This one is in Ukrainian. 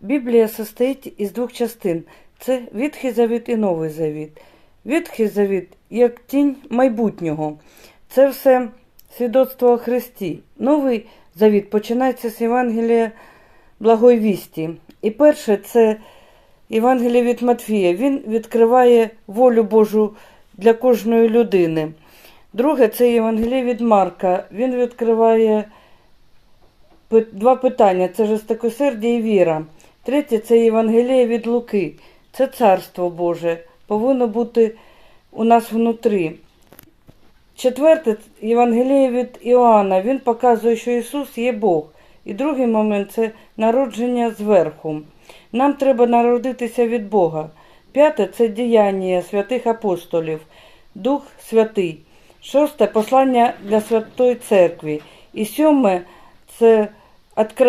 Біблія состоїть із двох частин: це Ветхий Завіт і Новий Завіт. Ветхий Завіт як тінь майбутнього. Це все свідоцтво о Христі. Новий Завіт починається з Євангелія Благої Вісті. І перше це Євангеліє від Матфія. Він відкриває волю Божу для кожної людини. Друге це Євангеліє від Марка. Він відкриває два питання: це жестокосердя і віра. Третє це Євангеліє від Луки. Це Царство Боже. Повинно бути у нас внутрі. Четверте Євангеліє від Іоанна. Він показує, що Ісус є Бог. І другий момент це народження зверху. Нам треба народитися від Бога. П'яте це діяння святих апостолів, Дух Святий. Шосте послання для Святої Церкви. І сьоме це откровення